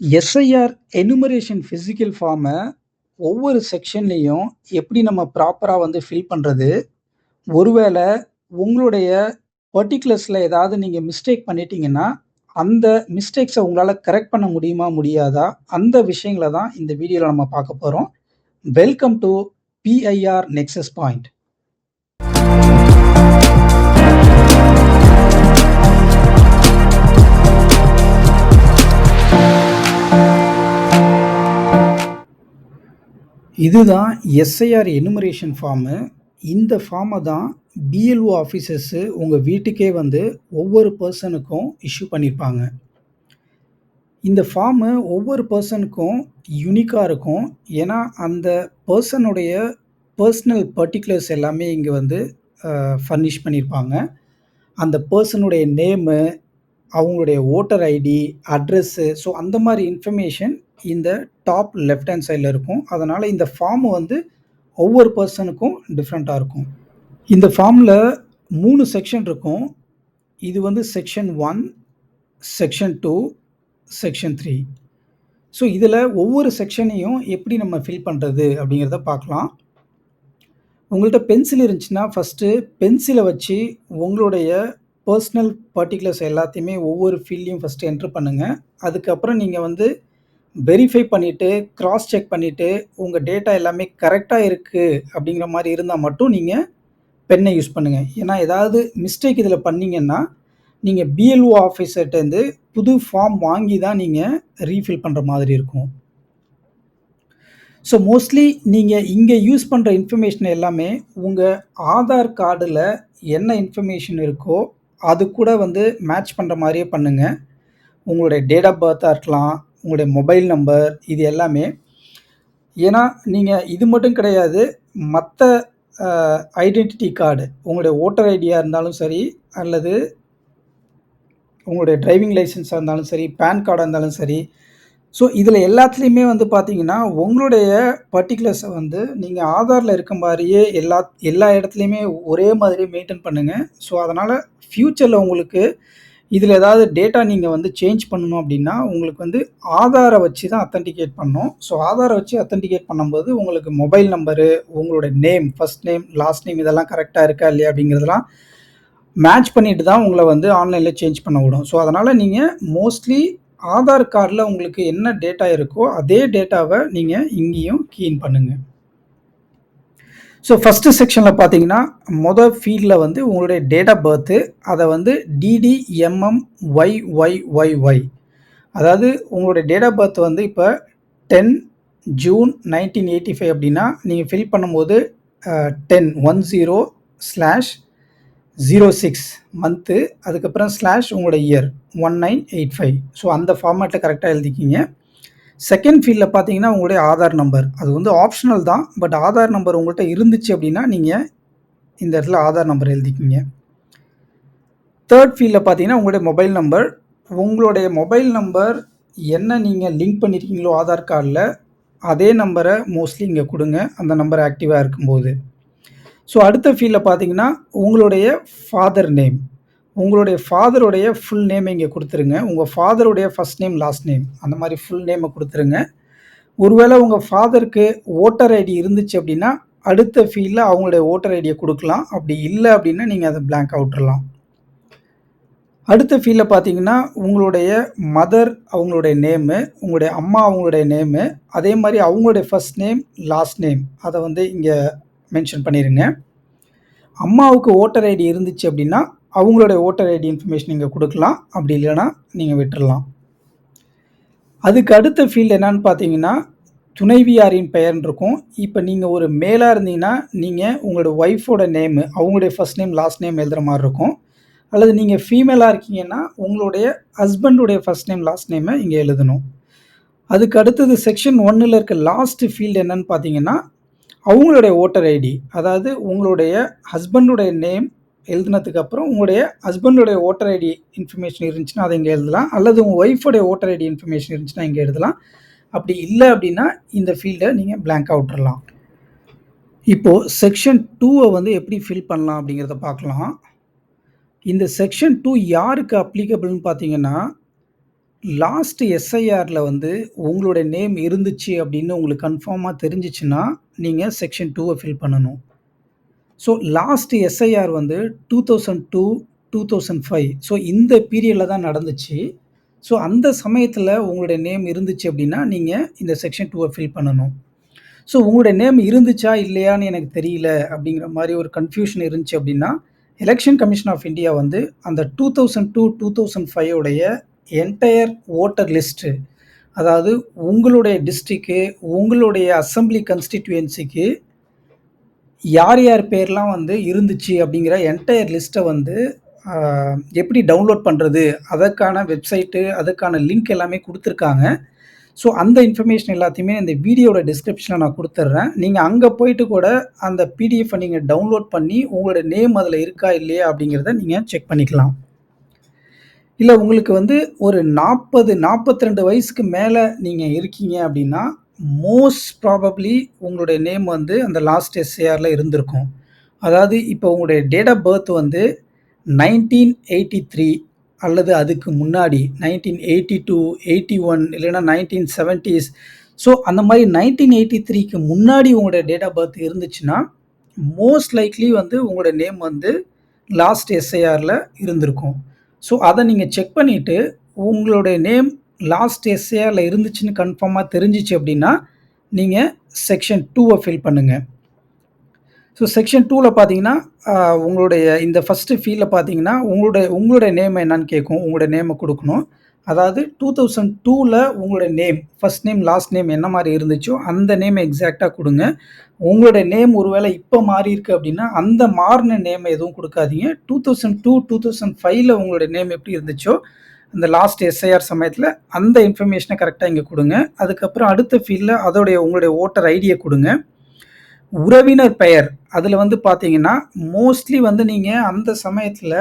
SIR enumeration physical ஃபார்மை ஒவ்வொரு செக்ஷன்லேயும் எப்படி நம்ம ப்ராப்பராக வந்து ஃபில் பண்ணுறது ஒருவேளை உங்களுடைய பர்டிகுலர்ஸில் ஏதாவது நீங்கள் மிஸ்டேக் பண்ணிட்டீங்கன்னா அந்த மிஸ்டேக்ஸை உங்களால் கரெக்ட் பண்ண முடியுமா முடியாதா? அந்த விஷயங்களை தான் இந்த வீடியோவில் நம்ம பார்க்க போகிறோம் welcome to BIR nexus point இதுதான் எஸ்ஐஆர் எனுமரேஷன் ஃபார்மு இந்த ஃபார்மை தான் பிஎல்ஓ ஆஃபீஸர்ஸு உங்கள் வீட்டுக்கே வந்து ஒவ்வொரு பர்சனுக்கும் இஷ்யூ பண்ணியிருப்பாங்க இந்த ஃபார்மு ஒவ்வொரு பர்சனுக்கும் யூனிக்காக இருக்கும். ஏன்னா அந்த பர்சனுடைய பர்சனல் பர்ட்டிகுலர்ஸ் எல்லாமே இங்கே வந்து ஃபர்னிஷ் பண்ணியிருப்பாங்க அந்த பர்சனுடைய நேமு அவங்களுடைய ஓட்டர் ஐடி அட்ரஸ்ஸு ஸோ அந்த மாதிரி இன்ஃபர்மேஷன் இந்த டாப் லெஃப்ட் ஹேண்ட் சைடில் இருக்கும். அதனால் இந்த ஃபார்ம் வந்து ஒவ்வொரு பர்சனுக்கும் டிஃப்ரெண்ட்டாக இருக்கும். இந்த ஃபார்மில் மூணு செக்ஷன் இருக்கும். இது வந்து section one section two section three so இதில் ஒவ்வொரு செக்ஷனையும் எப்படி நம்ம ஃபில் பண்ணுறது அப்படிங்கிறத பார்க்கலாம். உங்கள்கிட்ட பென்சில் இருந்துச்சுன்னா ஃபஸ்ட்டு பென்சிலை வச்சு உங்களுடைய பர்சனல் பர்ட்டிகுலர்ஸ் எல்லாத்தையுமே ஒவ்வொரு ஃபீல்டையும் ஃபஸ்ட்டு என்ட்ரு பண்ணுங்கள் அதுக்கப்புறம் நீங்கள் வந்து வெரிஃபை பண்ணிவிட்டு கிராஸ் செக் பண்ணிவிட்டு உங்கள் டேட்டா எல்லாமே கரெக்டாக இருக்குது அப்படிங்கிற மாதிரி இருந்தால் மட்டும் நீங்கள் பென்னை யூஸ் பண்ணுங்கள் ஏன்னா ஏதாவது மிஸ்டேக் இதில் பண்ணிங்கன்னா நீங்கள் பிஎல்ஓ ஆஃபீஸர்கிட்டேருந்து புது ஃபார்ம் வாங்கி தான் நீங்கள் ரீஃபில் பண்ணுற மாதிரி இருக்கும். ஸோ மோஸ்ட்லி நீங்கள் இங்கே யூஸ் பண்ணுற இன்ஃபர்மேஷன் எல்லாமே உங்கள் ஆதார் கார்டில் என்ன இன்ஃபர்மேஷன் இருக்கோ அது கூட வந்து மேட்ச் பண்ணுற மாதிரியே பண்ணுங்கள் உங்களுடைய டேட் ஆஃப் பர்த்தாக இருக்கலாம் உங்களுடைய மொபைல் நம்பர் இது எல்லாமே. ஏன்னா நீங்கள் இது மட்டும் கிடையாது மற்ற ஐடென்டிட்டி கார்டு உங்களுடைய ஓட்டர் ஐடியாக இருந்தாலும் சரி அல்லது உங்களுடைய டிரைவிங் லைசன்ஸாக இருந்தாலும் சரி பேன் கார்டாக இருந்தாலும் சரி. ஸோ இதில் எல்லாத்துலேயுமே வந்து பார்த்தீங்கன்னா உங்களுடைய பர்ட்டிகுலர்ஸை வந்து நீங்கள் ஆதாரில் இருக்க மாதிரியே எல்லா எல்லா இடத்துலையுமே ஒரே மாதிரி மெயின்டைன் பண்ணுங்கள் ஸோ அதனால் ஃப்யூச்சரில் உங்களுக்கு இதில் ஏதாவது டேட்டா நீங்கள் வந்து சேஞ்ச் பண்ணணும் அப்படின்னா உங்களுக்கு வந்து ஆதாரை வச்சு தான் அத்தன்டிகேட் பண்ணணும். ஸோ ஆதாரை வச்சு அத்தன்டிகேட் பண்ணும்போது உங்களுக்கு மொபைல் நம்பரு உங்களோட name first name last name இதெல்லாம் கரெக்டாக இருக்கா இல்லையா அப்படிங்கிறதெல்லாம் மேட்ச் பண்ணிட்டு தான் உங்களை வந்து ஆன்லைனில் சேஞ்ச் பண்ண விடும். ஸோ அதனால் நீங்கள் மோஸ்ட்லி ஆதார் கார்டில் உங்களுக்கு என்ன டேட்டா இருக்கோ அதே டேட்டாவை நீங்கள் இங்கேயும் கீன் பண்ணுங்கள் ஸோ ஃபஸ்ட்டு செக்ஷனில் பார்த்தீங்கன்னா மொதல் ஃபீல்டில் வந்து உங்களுடைய டேட் ஆஃப் பர்த்து அதை வந்து DDMM Y Y Y Y அதாவது உங்களுடைய டேட் ஆஃப் பர்த் வந்து இப்போ ten June nineteen eighty five அப்படின்னா நீங்கள் ஃபில் பண்ணும்போது ten one zero slash zero six month அதுக்கப்புறம் ஸ்லாஷ் உங்களோட year one nine eight five so அந்த ஃபார்மேட்டில் கரெக்டாக எழுதிக்கிங்க. செகண்ட் ஃபீல்டில் பார்த்தீங்கன்னா உங்களுடைய ஆதார் நம்பர் அது வந்து ஆப்ஷனல் தான் பட் ஆதார் நம்பர் உங்கள்கிட்ட இருந்துச்சு அப்படின்னா நீங்கள் இந்த இடத்துல ஆதார் நம்பர் எழுதிக்கிங்க. தேர்ட் ஃபீல்டில் பார்த்தீங்கன்னா உங்களுடைய மொபைல் நம்பர் உங்களுடைய மொபைல் நம்பர் என்ன நீங்கள் லிங்க் பண்ணியிருக்கீங்களோ ஆதார் கார்டில் அதே நம்பரை மோஸ்ட்லி இங்கே கொடுங்க. அந்த நம்பர் ஆக்டிவாக இருக்கும்போது. ஸோ அடுத்த ஃபீல்டில் பார்த்தீங்கன்னா உங்களுடைய ஃபாதர் நேம் உங்களுடைய ஃபாதருடைய ஃபுல் நேம் இங்கே கொடுத்துருங்க. உங்கள் ஃபாதருடைய ஃபஸ்ட் நேம் லாஸ்ட் நேம் அந்த மாதிரி ஃபுல் நேமை கொடுத்துருங்க. ஒருவேளை உங்கள் ஃபாதருக்கு ஓட்டர் ஐடி இருந்துச்சு அப்படின்னா அடுத்த ஃபீல்டில் அவங்களுடைய ஓட்டர் ஐடியை கொடுக்கலாம். அப்படி இல்லை அப்படின்னா நீங்கள் அதை பிளாங்க் அவுட்ரலாம் அடுத்த ஃபீல்டில் பார்த்தீங்கன்னா உங்களுடைய மதர் அவங்களுடைய நேமு உங்களுடைய அம்மா அவங்களுடைய நேமு அதே மாதிரி அவங்களுடைய ஃபஸ்ட் நேம் லாஸ்ட் நேம் அதை வந்து இங்கே மென்ஷன் பண்ணிடுங்க அம்மாவுக்கு ஓட்டர் ஐடி இருந்துச்சு அப்படின்னா அவங்களுடைய ஓட்டர் ஐடி இன்ஃபர்மேஷன் நீங்கள் கொடுக்கலாம். அப்படி இல்லைன்னா நீங்கள் விட்டுறலாம். அதுக்கு அடுத்த ஃபீல்டு என்னன்னு பார்த்தீங்கன்னா துணைவியாரின் பெயர்னு இருக்கும். இப்போ நீங்கள் ஒரு மேலாக இருந்தீங்கன்னா நீங்கள் உங்களோட ஒய்ஃபோட நேமு அவங்களுடைய ஃபஸ்ட் நேம் லாஸ்ட் நேம் எழுதுகிற மாதிரி இருக்கும். அல்லது நீங்கள் ஃபீமேலாக இருக்கீங்கன்னா உங்களுடைய ஹஸ்பண்டுடைய ஃபஸ்ட் நேம் லாஸ்ட் நேமை இங்கே எழுதணும். அதுக்கு அடுத்தது செக்ஷன் ஒன்னில் இருக்க லாஸ்ட்டு ஃபீல்டு என்னன்னு பார்த்தீங்கன்னா அவங்களுடைய ஓட்டர் ஐடி. அதாவது உங்களுடைய ஹஸ்பண்டுடைய நேம் எழுதுனதுக்கு அப்புறம் உங்களுடைய ஹஸ்பண்டோடைய ஓட்டர் ஐடி இன்ஃபர்மேஷன் இருந்துச்சுன்னா அதை இங்கே எழுதலாம். அல்லது உங்கள் ஒய்ஃபோடைய ஓட்டர் ஐடி இன்ஃபர்மேஷன் இருந்துச்சுன்னா இங்கே எழுதலாம். அப்படி இல்லை அப்படின்னா இந்த ஃபீல்டை நீங்கள் பிளாங்காக விட்டுறலாம். இப்போது செக்ஷன் டூவை வந்து எப்படி ஃபில் பண்ணலாம் அப்படிங்கிறத பார்க்கலாம். இந்த செக்ஷன் டூ யாருக்கு அப்ளிகபிள்னு பார்த்தீங்கன்னா லாஸ்ட் எஸ்ஐஆரில் வந்து உங்களுடைய நேம் இருந்துச்சு அப்படின்னு உங்களுக்கு கன்ஃபார்மாக தெரிஞ்சிச்சுன்னா நீங்கள் செக்ஷன் டூவை ஃபில் பண்ணணும். ஸோ லாஸ்ட் எஸ்ஐஆர் வந்து 2002, 2005 ஸோ இந்த பீரியடில் தான் நடந்துச்சு. ஸோ அந்த சமயத்தில் உங்களுடைய நேம் இருந்துச்சு அப்படின்னா, நீங்கள் இந்த செக்ஷன் டூவை ஃபில் பண்ணணும். ஸோ உங்களுடைய நேம் இருந்துச்சா, இல்லையான்னு எனக்கு தெரியல அப்படிங்கிற மாதிரி ஒரு கன்ஃப்யூஷன் இருந்துச்சு அப்படின்னா, எலெக்ஷன் கமிஷன் ஆஃப் இந்தியா வந்து அந்த 2002, 2005 உடைய என்டையர் ஓட்டர் லிஸ்ட்டு அதாவது உங்களுடைய டிஸ்ட்ரிக்கு உங்களுடைய அசெம்பிளி கன்ஸ்டிடியூன்சிக்கு யார் யார் பேர்லாம் வந்து இருந்துச்சு அப்படிங்கிற என்டையர் லிஸ்ட்டை வந்து எப்படி டவுன்லோட் பண்ணுறது அதற்கான வெப்சைட்டு, அதுக்கான லிங்க் எல்லாமே கொடுத்துருக்காங்க ஸோ அந்த இன்ஃபர்மேஷன் எல்லாத்தையுமே இந்த வீடியோட டிஸ்கிரிப்ஷனில் நான் கொடுத்துட்றேன் நீங்கள் அங்கே போயிட்டு கூட அந்த பிடிஎஃப்பை நீங்கள் டவுன்லோட் பண்ணி உங்களுடைய நேம் அதில் இருக்கா, இல்லையா அப்படிங்கிறத நீங்கள் செக் பண்ணிக்கலாம். இல்லை உங்களுக்கு வந்து ஒரு 40, 42 வயசுக்கு மேலே நீங்கள் இருக்கீங்க அப்படின்னா, மோஸ்ட் ப்ராபப்ளி உங்களுடைய நேம் வந்து அந்த லாஸ்ட் எஸ்ஏஆரில் இருந்திருக்கும். அதாவது இப்போ உங்களுடைய டேட் ஆஃப் பர்த் வந்து 1983 அல்லது அதுக்கு முன்னாடி 1982, 81 இல்லைன்னா 1970ஸ் ஸோ அந்த மாதிரி நைன்டீன் எயிட்டி த்ரீக்கு முன்னாடி உங்களுடைய டேட் ஆஃப் பர்த் இருந்துச்சுன்னா, மோஸ்ட் லைக்லி வந்து உங்களுடைய நேம் வந்து லாஸ்ட் எஸ்ஐஆரில் இருந்திருக்கும். ஸோ அதை நீங்கள் செக் பண்ணிட்டு, உங்களுடைய நேம் லாஸ்ட் எஸ்ஐஆர்ல இருந்துச்சுன்னு கன்ஃபார்மாக தெரிஞ்சுச்சு அப்படின்னா, நீங்கள் செக்ஷன் டூவை ஃபில் பண்ணுங்கள் ஸோ செக்ஷன் டூவில் பார்த்தீங்கன்னா, உங்களுடைய இந்த ஃபஸ்ட்டு ஃபீல்ட்ல பார்த்தீங்கன்னா, உங்களுடைய உங்களுடைய நேம் என்னன்னு கேட்கும். உங்களுடைய நேமை கொடுக்கணும். அதாவது 2002ல உங்களுடைய name, first name, last name என்ன மாதிரி இருந்துச்சோ, அந்த நேம் எக்ஸாக்டாக கொடுங்க. உங்களுடைய நேம் ஒருவேள இப்போ மாறியிருக்கு அப்படின்னா, அந்த மாறின நேம் எதுவும் கொடுக்காதீங்க. Two thousand two two thousand ஃபைவ்ல உங்களுடைய நேம் எப்படி இருந்துச்சோ, அந்த லாஸ்ட் எஸ்ஐஆர் சமயத்தில் அந்த இன்ஃபர்மேஷனை கரெக்டாக இங்கே கொடுங்க. அதுக்கப்புறம் அடுத்த ஃபீல்டில் அதோடைய உங்களுடைய ஓட்டர் ஐடியை கொடுங்க. உறவினர் பெயர், அதில் வந்து பார்த்தீங்கன்னா, மோஸ்ட்லி வந்து நீங்கள் அந்த சமயத்தில்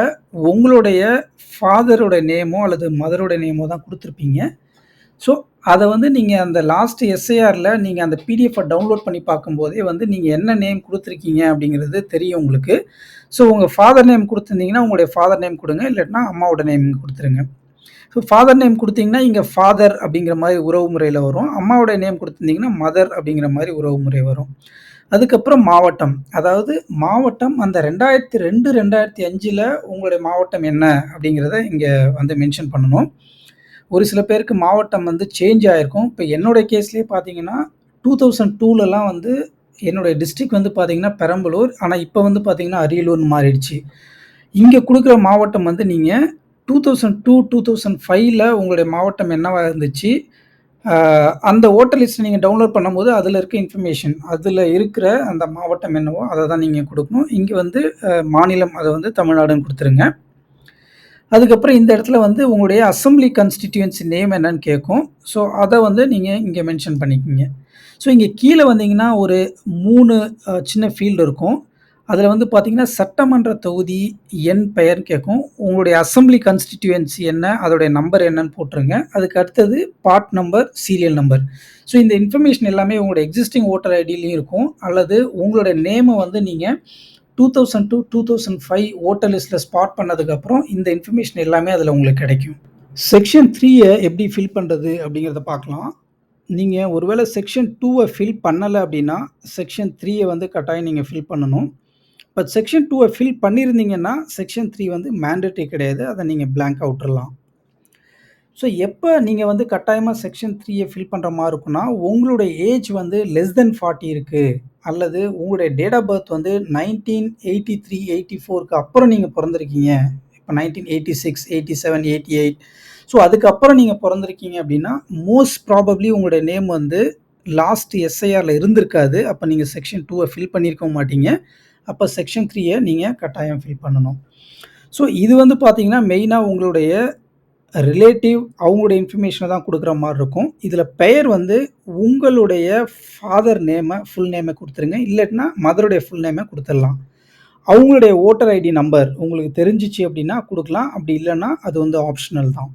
உங்களுடைய ஃபாதரோட நேமோ அல்லது மதரோட நேமோ தான் கொடுத்துருப்பீங்க. ஸோ அதை வந்து நீங்கள் அந்த லாஸ்ட் எஸ்ஐஆரில் நீங்கள் அந்த பிடிஎஃபை டவுன்லோட் பண்ணி பார்க்கும்போதே வந்து நீங்கள் என்ன நேம் கொடுத்துருக்கீங்க அப்படிங்கிறது தெரியும் உங்களுக்கு. ஸோ உங்கள் ஃபாதர் நேம் கொடுத்துருந்தீங்கன்னா உங்களுடைய ஃபாதர் நேம் கொடுங்க. இல்லைன்னா அம்மாவோட நேம் கொடுத்துருங்க. ஸோ ஃபாதர் நேம் கொடுத்தீங்கன்னா இங்கே ஃபாதர் அப்படிங்கிற மாதிரி உறவு முறையில் வரும். அம்மாவோட நேம் கொடுத்துருந்தீங்கன்னா மதர் அப்படிங்கிற மாதிரி உறவு முறை வரும். அதுக்கப்புறம் மாவட்டம். அதாவது மாவட்டம் அந்த 2002, 2005ல உங்களுடைய மாவட்டம் என்ன அப்படிங்கிறத இங்கே வந்து மென்ஷன் பண்ணணும். ஒரு சில பேருக்கு மாவட்டம் வந்து சேஞ்ச் ஆகிருக்கும் இப்போ என்னுடைய கேஸ்லேயே பார்த்தீங்கன்னா, 2002லலாம் வந்து என்னுடைய டிஸ்ட்ரிக்ட் வந்து பார்த்தீங்கன்னா பெரம்பலூர். ஆனால் இப்போ வந்து பார்த்தீங்கன்னா அரியலூர்னு மாறிடுச்சு. இங்கே கொடுக்குற மாவட்டம் வந்து நீங்கள் two thousand two two thousand ஃபைவ்ல உங்களுடைய மாவட்டம் என்னவா இருந்துச்சு, அந்த ஓட்டர் லிஸ்ட்ட நீங்கள் டவுன்லோட் பண்ணும்போது அதில் இருக்க இன்ஃபர்மேஷன், அதில் இருக்கிற அந்த மாவட்டம் என்னவோ அதை தான் நீங்கள் கொடுக்கணும் இங்கே வந்து மாநிலம் அதை வந்து தமிழ்நாடுன்னு கொடுத்துருங்க அதுக்கப்புறம் இந்த இடத்துல வந்து உங்களுடைய அசெம்பிளி கன்ஸ்டிடியூன்சி நேம் என்னன்னு கேட்கும். ஸோ அதை வந்து நீங்கள் இங்கே மென்ஷன் பண்ணிக்கங்க. ஸோ இங்கே கீழே வந்தீங்கன்னா, ஒரு மூணு சின்ன ஃபீல்டு இருக்கும். அதில் வந்து பார்த்தீங்கன்னா, சட்டமன்ற தொகுதி எண் பெயர்னு கேட்கும். உங்களுடைய அசெம்பிளி கன்ஸ்டிடியூவன்சி என்ன, அதோடைய நம்பர் என்னன்னு போட்டுருங்க. அதுக்கு அடுத்தது part number, serial number. So இந்த இன்ஃபர்மேஷன் எல்லாமே உங்களுடைய எக்ஸிஸ்டிங் ஓட்டர் ஐடியிலையும் இருக்கும். அல்லது உங்களுடைய நேமை வந்து நீங்கள் two thousand two two thousand five voter லிஸ்ட்டில் ஸ்பாட் பண்ணதுக்கப்புறம் இந்த இன்ஃபர்மேஷன் எல்லாமே அதில் உங்களுக்கு கிடைக்கும். செக்ஷன் த்ரீயை எப்படி ஃபில் பண்ணுறது அப்படிங்கிறத பார்க்கலாம். நீங்கள் ஒருவேளை செக்ஷன் டூவை ஃபில் பண்ணலை அப்படின்னா, செக்ஷன் த்ரீயை வந்து கட்டாயம் நீங்கள் ஃபில் பண்ணணும். பட் செக்ஷன் டூவை ஃபில் பண்ணியிருந்தீங்கன்னா, செக்ஷன் த்ரீ வந்து மேண்டேட்டரி கிடையாது. அதை நீங்கள் பிளாங்க்கா விட்டுறலாம். ஸோ எப்போ நீங்கள் வந்து கட்டாயமாக செக்ஷன் த்ரீயை ஃபில் பண்ணுற மாதிரி இருக்குன்னா உங்களுடைய ஏஜ் வந்து லெஸ் தென் ஃபார்ட்டி இருக்குது அல்லது உங்களுடைய டேட் ஆஃப் பர்த் வந்து 1983, 84க்கு அப்புறம் நீங்கள் பிறந்துருக்கீங்க இப்போ nineteen eighty six eighty seven eighty eight so அதுக்கப்புறம் நீங்கள் பிறந்திருக்கீங்க அப்படின்னா, மோஸ்ட் ப்ராபப்ளி உங்களுடைய நேம் வந்து லாஸ்ட் எஸ்ஐஆரில் இருந்திருக்காது. அப்போ நீங்கள் செக்ஷன் டூவை ஃபில் பண்ணியிருக்க மாட்டீங்க. அப்போ செக்ஷன் த்ரீயை நீங்கள் கட்டாயம் ஃபில் பண்ணணும். ஸோ இது வந்து பார்த்தீங்கன்னா, மெயினாக உங்களுடைய ரிலேட்டிவ் அவங்களுடைய இன்ஃபர்மேஷனை தான் கொடுக்குற மாதிரி இருக்கும். இதில் பெயர் வந்து உங்களுடைய ஃபாதர் நேமை ஃபுல் நேமை கொடுத்துருங்க இல்லைன்னா மதருடைய ஃபுல் நேமை கொடுத்துடலாம் அவங்களுடைய ஓட்டர் ஐடி நம்பர் உங்களுக்கு தெரிஞ்சுச்சு அப்படின்னா கொடுக்கலாம் அப்படி இல்லைன்னா அது வந்து ஆப்ஷனல் தான்.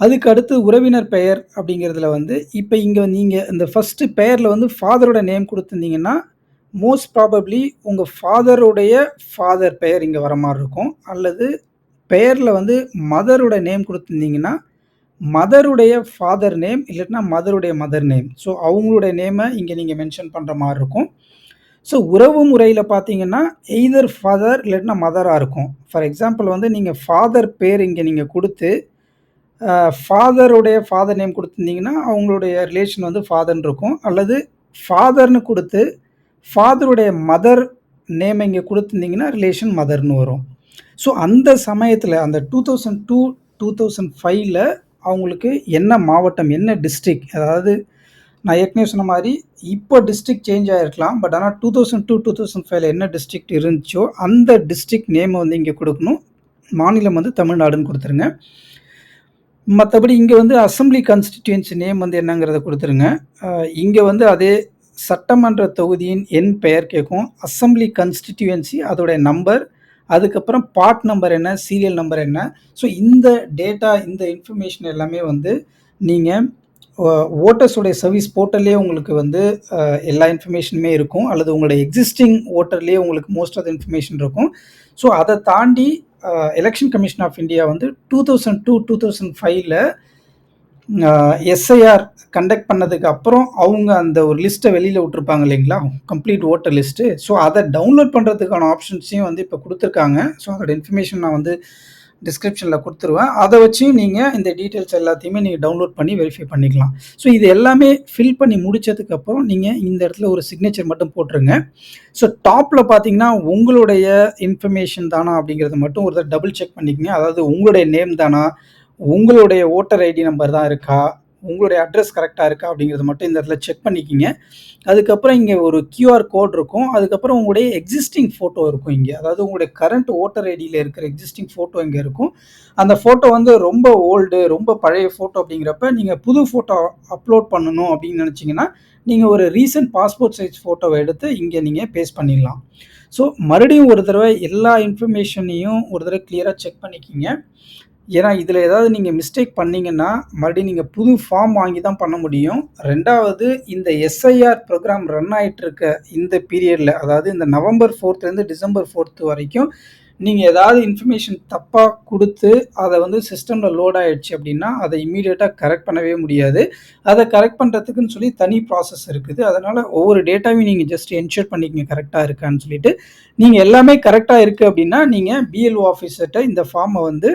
அதுக்கு அடுத்து உறவினர் பெயர் அப்படிங்கிறதுல வந்து, இப்போ இங்கே நீங்கள் இந்த ஃபஸ்ட்டு பெயரில் வந்து ஃபாதரோட நேம் கொடுத்துருந்தீங்கன்னா மோஸ்ட் ப்ராபப்ளி உங்கள் ஃபாதருடைய ஃபாதர் பெயர் இங்கே வர மாதிரி இருக்கும். அல்லது பெயரில் வந்து மதரோட நேம் கொடுத்துருந்தீங்கன்னா மதருடைய ஃபாதர் நேம் இல்லைன்னா மதருடைய மதர் நேம். ஸோ அவங்களுடைய நேமை இங்கே நீங்கள் மென்ஷன் பண்ணுற மாதிரி இருக்கும். ஸோ உறவு முறையில் பார்த்தீங்கன்னா, எய்தர் ஃபாதர் இல்லைன்னா மதராக இருக்கும். ஃபார் எக்ஸாம்பிள் வந்து நீங்கள் ஃபாதர் பேர் இங்கே நீங்கள் கொடுத்து ஃபாதருடைய ஃபாதர் நேம் கொடுத்துருந்தீங்கன்னா அவங்களுடைய ரிலேஷன் வந்து ஃபாதர்ன்னு இருக்கும். அல்லது ஃபாதர்னு கொடுத்து ஃபாதருடைய மதர் நேம் இங்கே கொடுத்துருந்தீங்கன்னா ரிலேஷன் மதர்னு வரும். ஸோ அந்த சமயத்தில் அந்த 2002, 2005ல அவங்களுக்கு என்ன மாவட்டம், என்ன டிஸ்ட்ரிக் அதாவது நான் ஏற்கனவே சொன்ன மாதிரி இப்போ டிஸ்ட்ரிக் சேஞ்ச் ஆகிருக்கலாம் பட் ஆனால் two thousand two two thousand ஃபைவ்ல என்ன டிஸ்ட்ரிக்ட் இருந்துச்சோ, அந்த டிஸ்ட்ரிக்ட் நேமை வந்து இங்கே கொடுக்கணும். மாநிலம் வந்து தமிழ்நாடுன்னு கொடுத்துருங்க. மற்றபடி இங்கே வந்து அசெம்பிளி கான்ஸ்டிடியூன்சி நேம் வந்து என்னங்கிறத கொடுத்துருங்க. இங்கே வந்து அதே சட்டமன்ற தொகுதியின் எண், பெயர் கேட்கும். அசெம்பிளி கன்ஸ்டிடியூவன்சி அதோடைய நம்பர், அதுக்கப்புறம் பார்ட் நம்பர் என்ன, சீரியல் நம்பர் என்ன. ஸோ இந்த டேட்டா, இந்த இன்ஃபர்மேஷன் எல்லாமே வந்து நீங்கள் ஓட்டர்ஸுடைய சர்வீஸ் போர்ட்டல்லே உங்களுக்கு வந்து எல்லா இன்ஃபர்மேஷனுமே இருக்கும். அல்லது உங்களுடைய எக்ஸிஸ்டிங் ஓட்டர்லேயே உங்களுக்கு மோஸ்ட் ஆஃப் த இன்ஃபர்மேஷன் இருக்கும். ஸோ அதை தாண்டி எலெக்ஷன் கமிஷன் ஆஃப் இந்தியா வந்து two thousand two two thousand ஃபைவ்ல எஸ்ஐஆர் கண்டக்ட் பண்ணதுக்கு அப்புறம் அவங்க அந்த ஒரு லிஸ்ட்டை வெளியில் விட்டுருப்பாங்க இல்லைங்களா? Complete voter list. ஸோ அதை டவுன்லோட் பண்ணுறதுக்கான ஆப்ஷன்ஸையும் வந்து இப்போ கொடுத்துருக்காங்க ஸோ அதோட இன்ஃபர்மேஷன் நான் வந்து டிஸ்கிரிப்ஷனில் கொடுத்துருவேன் அதை வச்சு நீங்கள் இந்த டீட்டெயில்ஸ் எல்லாத்தையுமே நீங்கள் டவுன்லோட் பண்ணி வெரிஃபை பண்ணிக்கலாம். ஸோ இது எல்லாமே ஃபில் பண்ணி முடித்ததுக்கப்புறம் நீங்கள் இந்த இடத்துல ஒரு சிக்னேச்சர் மட்டும் போட்டுருங்க. ஸோ டாப்பில் பார்த்தீங்கன்னா, உங்களுடைய இன்ஃபர்மேஷன் தானா அப்படிங்கிறத மட்டும் ஒரு தடவை டபுள் செக் பண்ணிக்கங்க. அதாவது உங்களுடைய நேம் தானா, உங்களுடைய ஓட்டர் ஐடி நம்பர் தான் இருக்கா, உங்களுடைய அட்ரஸ் கரெக்டாக இருக்கா அப்படிங்கிறது மட்டும் இந்த இடத்துல செக் பண்ணிக்கிங்க அதுக்கப்புறம் இங்கே ஒரு கியூஆர் கோட் இருக்கும். அதுக்கப்புறம் உங்களுடைய எக்ஸிஸ்டிங் ஃபோட்டோ இருக்கும் இங்கே அதாவது உங்களுடைய கரண்ட் ஓட்டர் ஐடியில் இருக்கிற எக்ஸிஸ்டிங் ஃபோட்டோ இங்கே இருக்கும். அந்த ஃபோட்டோ வந்து ரொம்ப ஓல்டு, ரொம்ப பழைய ஃபோட்டோ அப்படிங்கிறப்ப, நீங்கள் புது ஃபோட்டோ அப்லோட் பண்ணணும் அப்படின்னு நினச்சிங்கன்னா நீங்கள் ஒரு ரீசன்ட் பாஸ்போர்ட் சைஸ் ஃபோட்டோவை எடுத்து இங்கே நீங்கள் பேஸ்ட் பண்ணிடலாம். ஸோ மறுபடியும் ஒரு தடவை எல்லா இன்ஃபர்மேஷனையும் ஒரு தடவை கிளியராக செக் பண்ணிக்கிங்க ஏன்னா, இதில் ஏதாவது நீங்கள் மிஸ்டேக் பண்ணீங்கன்னா, மறுபடியும் நீங்கள் புது ஃபார்ம் வாங்கி தான் பண்ண முடியும். ரெண்டாவது இந்த எஸ்ஐஆர் ப்ரோக்ராம் ரன் ஆயிட்டுருக்க இந்த பீரியடில் அதாவது இந்த நவம்பர் ஃபோர்த்துலேருந்து டிசம்பர் ஃபோர்த் வரைக்கும், நீங்கள் ஏதாவது இன்ஃபர்மேஷன் தப்பாக கொடுத்து அதை வந்து சிஸ்டமில் லோட் ஆகிடுச்சு அப்படின்னா, அதை இம்மீடியட்டாக கரெக்ட் பண்ணவே முடியாது. அதை கரெக்ட் பண்ணுறதுக்குன்னு சொல்லி தனி ப்ராசஸ் இருக்குது. அதனால் ஒவ்வொரு டேட்டாவையும் நீங்கள் ஜஸ்ட் என்ஷூர் பண்ணிக்கங்க கரெக்டாக இருக்கான்னு சொல்லிட்டு. நீங்கள் எல்லாமே கரெக்டாக இருக்குது அப்படின்னா, நீங்கள் பிஎல்ஓ ஆஃபீஸர்கிட்ட இந்த ஃபார்மை வந்து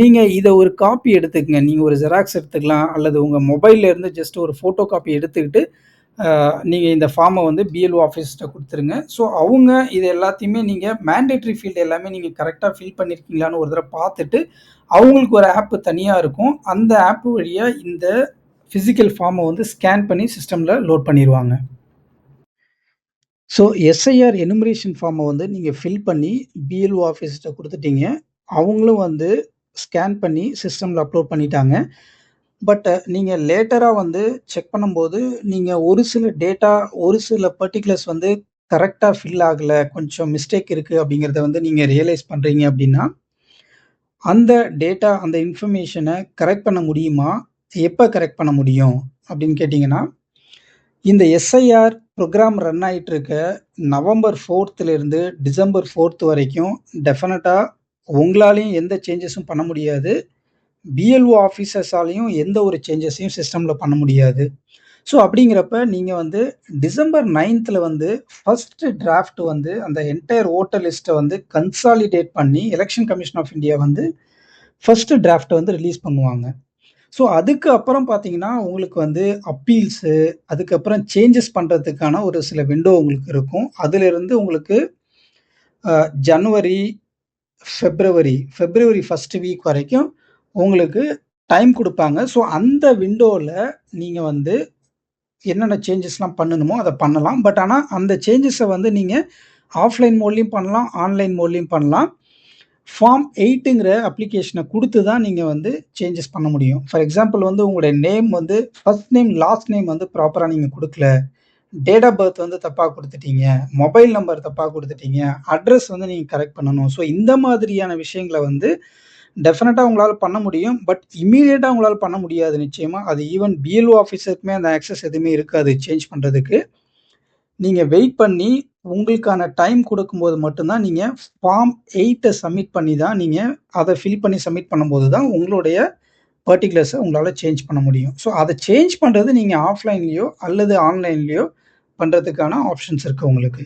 நீங்கள் இதை ஒரு காப்பி எடுத்துக்கங்க. நீங்கள் ஒரு ஜெராக்ஸ் எடுத்துக்கலாம். அல்லது உங்கள் மொபைலில் இருந்து ஜஸ்ட் ஒரு ஃபோட்டோ காப்பி எடுத்துக்கிட்டு, நீங்கள் இந்த ஃபார்மை வந்து பிஎல்ஓ ஆஃபீஸ்கிட்ட கொடுத்துருங்க ஸோ அவங்க இது எல்லாத்தையுமே நீங்கள் மேண்டேட்ரி ஃபீல்டு எல்லாமே நீங்கள் கரெக்டாக ஃபில் பண்ணியிருக்கீங்களான்னு ஒரு தடவை பார்த்துட்டு, அவங்களுக்கு ஒரு ஆப்பு தனியாக இருக்கும். அந்த ஆப் வழியாக இந்த ஃபிசிக்கல் ஃபார்மை வந்து ஸ்கேன் பண்ணி சிஸ்டமில் லோட் பண்ணிடுவாங்க ஸோ எஸ்ஐஆர் எனுமரேஷன் ஃபார்மை வந்து நீங்கள் ஃபில் பண்ணி பிஎல்ஓ ஆஃபீஸ்கிட்ட கொடுத்துட்டீங்க அவங்களும் வந்து ஸ்கேன் பண்ணி சிஸ்டமில் அப்லோட் பண்ணிட்டாங்க. பட் நீங்கள் லேட்டராக வந்து செக் பண்ணும்போது, நீங்கள் ஒரு சில டேட்டா, ஒரு சில பர்ட்டிகுலர்ஸ் வந்து கரெக்டாக ஃபில் ஆகலை கொஞ்சம் மிஸ்டேக் இருக்குது அப்படிங்கிறத வந்து நீங்கள் ரியலைஸ் பண்ணுறீங்க அப்படின்னா, அந்த டேட்டா, அந்த இன்ஃபர்மேஷனை கரெக்ட் பண்ண முடியுமா? எப்போ கரெக்ட் பண்ண முடியும்? அப்படின்னு கேட்டிங்கன்னா இந்த எஸ்ஐஆர் ப்ரோக்ராம் ரன் ஆயிட்டுருக்க நவம்பர் ஃபோர்த்துலேருந்து டிசம்பர் ஃபோர்த்து வரைக்கும் டெஃபினட்டாக உங்களாலையும் எந்த சேஞ்சஸும் பண்ண முடியாது. பிஎல்ஓ ஆஃபீஸர்ஸாலையும் எந்த ஒரு சேஞ்சஸையும் சிஸ்டமில் பண்ண முடியாது. ஸோ அப்படிங்கிறப்ப நீங்கள் வந்து டிசம்பர் நைன்த்தில் வந்து ஃபஸ்ட்டு டிராஃப்ட் வந்து அந்த என்டையர் ஓட்டர் லிஸ்ட்டை வந்து கன்சாலிடேட் பண்ணி எலெக்ஷன் கமிஷன் ஆஃப் இந்தியா வந்து ஃபஸ்ட்டு டிராஃப்ட்டை வந்து ரிலீஸ் பண்ணுவாங்க. ஸோ அதுக்கு அப்புறம் பார்த்தீங்கன்னா, உங்களுக்கு வந்து அப்பீல்ஸு, அதுக்கப்புறம் சேஞ்சஸ் பண்ணுறதுக்கான ஒரு சில விண்டோ உங்களுக்கு இருக்கும். அதிலிருந்து உங்களுக்கு ஜனவரி, ஃபெப்ரவரி ஃபெப்ரவரி ஃபஸ்ட் வீக் வரைக்கும் உங்களுக்கு டைம் கொடுப்பாங்க ஸோ அந்த விண்டோவில் நீங்கள் வந்து என்னென்ன சேஞ்சஸ்லாம் பண்ணணுமோ அதை பண்ணலாம். பட் ஆனால் அந்த சேஞ்சஸை வந்து நீங்கள் ஆஃப்லைன் மூலியும் பண்ணலாம், ஆன்லைன் மூலியும் பண்ணலாம். ஃபார்ம் எயிட்டுங்கிற அப்ளிகேஷனை கொடுத்து தான் நீங்கள் வந்து சேஞ்சஸ் பண்ண முடியும். ஃபார் எக்ஸாம்பிள் வந்து உங்களுடைய நேம் வந்து ஃபர்ஸ்ட் நேம், லாஸ்ட் நேம் வந்து ப்ராப்பராக நீங்கள் கொடுக்கல டேட் ஆஃப் பர்த் வந்து தப்பாக கொடுத்துட்டீங்க மொபைல் நம்பர் தப்பாக கொடுத்துட்டீங்க அட்ரஸ் வந்து நீங்கள் கரெக்ட் பண்ணணும். ஸோ இந்த மாதிரியான விஷயங்கள வந்து டெஃபினட்டாக உங்களால் பண்ண முடியும். பட் இமீடியட்டாக உங்களால் பண்ண முடியாது நிச்சயமாக அது ஈவன் பிஎல்ஓ ஆஃபீஸருக்குமே அந்த ஆக்சஸ் எதுவுமே இருக்காது சேஞ்ச் பண்ணுறதுக்கு நீங்கள் வெயிட் பண்ணி உங்களுக்கான டைம் கொடுக்கும்போது மட்டும்தான் நீங்கள் ஃபார்ம் எயிட்டை சப்மிட் பண்ணி தான் நீங்கள் அதை ஃபில் பண்ணி சப்மிட் பண்ணும்போது தான் உங்களுடைய பர்டிகுலர்ஸை உங்களால் சேஞ்ச் பண்ண முடியும். ஸோ அதை சேஞ்ச் பண்ணுறது நீங்கள் ஆஃப்லைன்லேயோ அல்லது ஆன்லைன்லேயோ பண்ணுறதுக்கான ஆப்ஷன்ஸ் இருக்குது உங்களுக்கு.